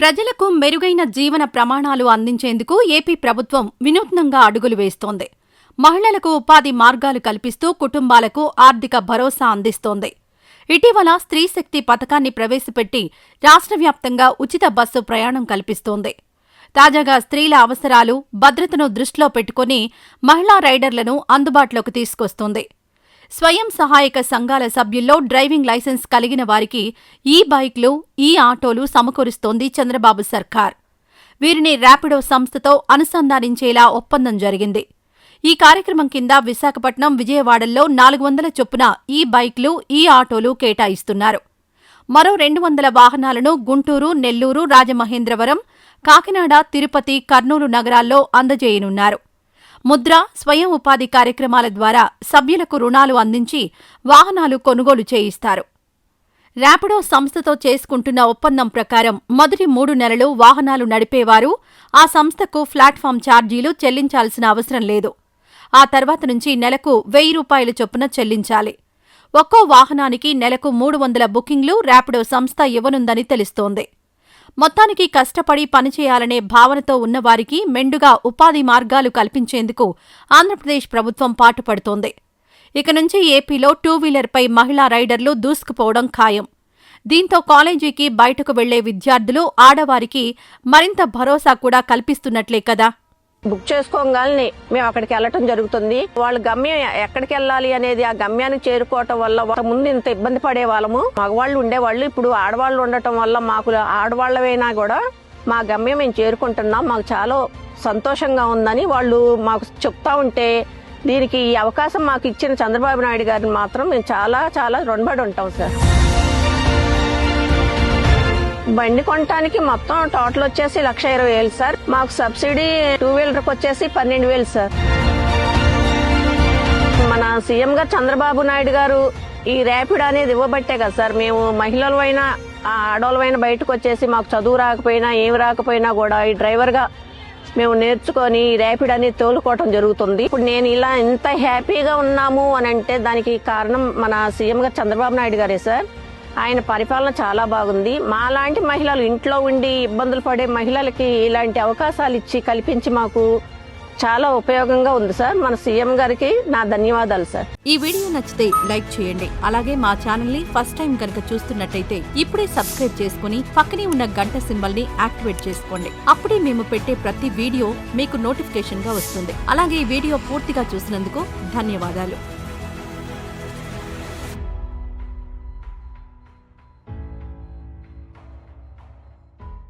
ప్రజలకు మెరుగైన జీవన ప్రమాణాలు అందించేందుకు ఏపీ ప్రభుత్వం వినూత్నంగా అడుగులు వేస్తోంది. మహిళలకు ఉపాధి మార్గాలు కల్పిస్తూ కుటుంబాలకు ఆర్థిక భరోసా అందిస్తోంది. ఇటీవల స్త్రీశక్తి పథకాన్ని ప్రవేశపెట్టి రాష్ట్ర వ్యాప్తంగా ఉచిత బస్సు ప్రయాణం కల్పిస్తోంది. తాజాగా స్త్రీల అవసరాలు భద్రతను దృష్టిలో పెట్టుకుని మహిళా రైడర్లను అందుబాటులోకి తీసుకొస్తోంది. స్వయం సహాయక సంఘాల సభ్యుల్లో డ్రైవింగ్ లైసెన్స్ కలిగిన వారికి ఈ బైక్లు ఈ ఆటోలు సమకూరుస్తోంది చంద్రబాబు సర్కార్. వీరిని ర్యాపిడో సంస్థతో అనుసంధానించేలా ఒప్పందం జరిగింది. ఈ కార్యక్రమం కింద విశాఖపట్నం విజయవాడల్లో నాలుగు వందల చొప్పున ఈ బైక్లు ఈ ఆటోలు కేటాయిస్తున్నారు. మరో రెండు వందల వాహనాలను గుంటూరు నెల్లూరు రాజమహేంద్రవరం కాకినాడ తిరుపతి కర్నూలు నగరాల్లో అందజేయనున్నారు. ముద్ర స్వయం ఉపాధి కార్యక్రమాల ద్వారా సభ్యులకు రుణాలు అందించి వాహనాలు కొనుగోలు చేయిస్తారు. ర్యాపిడో సంస్థతో చేసుకుంటున్న ఒప్పందం ప్రకారం మొదటి మూడు నెలలు వాహనాలు నడిపేవారు ఆ సంస్థకు ప్లాట్ఫామ్ ఛార్జీలు చెల్లించాల్సిన అవసరం లేదు. ఆ తర్వాత నుంచి నెలకు వెయ్యి రూపాయల చొప్పున చెల్లించాలి. ఒక్కో వాహనానికి నెలకు మూడు వందల బుకింగ్లు ర్యాపిడో సంస్థ ఇవ్వనుందని తెలుస్తోంది. మొత్తానికి కష్టపడి పనిచేయాలనే భావనతో ఉన్నవారికి మెండుగా ఉపాధి మార్గాలు కల్పించేందుకు ఆంధ్రప్రదేశ్ ప్రభుత్వం పాటుపడుతోంది. ఇక నుంచి ఏపీలో టూ వీలర్పై మహిళా రైడర్లు దూసుకుపోవడం ఖాయం. దీంతో కాలేజీకి బయటకు వెళ్ళే విద్యార్థులు ఆడవారికి మరింత భరోసా కూడా కల్పిస్తున్నట్లే కదా. బుక్ చేసుకోగానే మేము అక్కడికి వెళ్ళటం జరుగుతుంది. వాళ్ళ గమ్యం ఎక్కడికి వెళ్ళాలి అనేది ఆ గమ్యానికి చేరుకోవటం వల్ల ముందు ఇంత ఇబ్బంది పడే వాళ్ళము. మగవాళ్ళు ఉండేవాళ్ళు ఇప్పుడు ఆడవాళ్ళు ఉండటం వల్ల మాకు ఆడవాళ్ళవైనా కూడా మా గమ్యం మేము చేరుకుంటున్నాం. మాకు చాలా సంతోషంగా ఉందని వాళ్ళు మాకు చెప్తా ఉంటే దీనికి ఈ అవకాశం మాకు ఇచ్చిన చంద్రబాబు నాయుడు గారిని మాత్రం మేము చాలా చాలా రుణపడి ఉంటాం సార్. బండి కొనటానికి మొత్తం టోటల్ వచ్చేసి లక్ష ఇరవై వేలు సార్. మాకు సబ్సిడీ టూ వీలర్కి వచ్చేసి పన్నెండు వేలు సార్. మన సీఎం గారు చంద్రబాబు నాయుడు గారు ఈ ర్యాపిడ్ అనేది ఇవ్వబట్టే కదా సార్. మేము మహిళలు అయినా ఆడవాళ్ళమైనా బయటకు వచ్చేసి మాకు చదువు రాకపోయినా ఏమి రాకపోయినా కూడా ఈ డ్రైవర్గా మేము నేర్చుకొని ఈ ర్యాపిడ్ అనేది తోలుకోవటం జరుగుతుంది. ఇప్పుడు నేను ఇలా ఇంత హ్యాపీగా ఉన్నాము అని అంటే దానికి కారణం మన సీఎం గారు చంద్రబాబు నాయుడు గారే సార్. ఆయన పరిపాలన చాలా బాగుంది. మాలాంటి మహిళలు ఇంట్లో ఉండి ఇబ్బందులు పడే మహిళలకి ఇలాంటి అవకాశాలు ఇచ్చి కల్పించి మాకు చాలా ఉపయోగంగా ఉంది సార్. మన సీఎం గారికి నా ధన్యవాదాలు సార్. ఈ వీడియో నచ్చితే లైక్ చేయండి. అలాగే మా ఛానల్ని ఫస్ట్ టైం కనుక చూస్తున్నట్టయితే ఇప్పుడే సబ్స్క్రైబ్ చేసుకుని పక్కనే ఉన్న గంట సింబల్ని యాక్టివేట్ చేసుకోండి. అప్పుడే మేము పెట్టే ప్రతి వీడియో మీకు నోటిఫికేషన్గా వస్తుంది. అలాగే ఈ వీడియో పూర్తిగా చూసినందుకు ధన్యవాదాలు.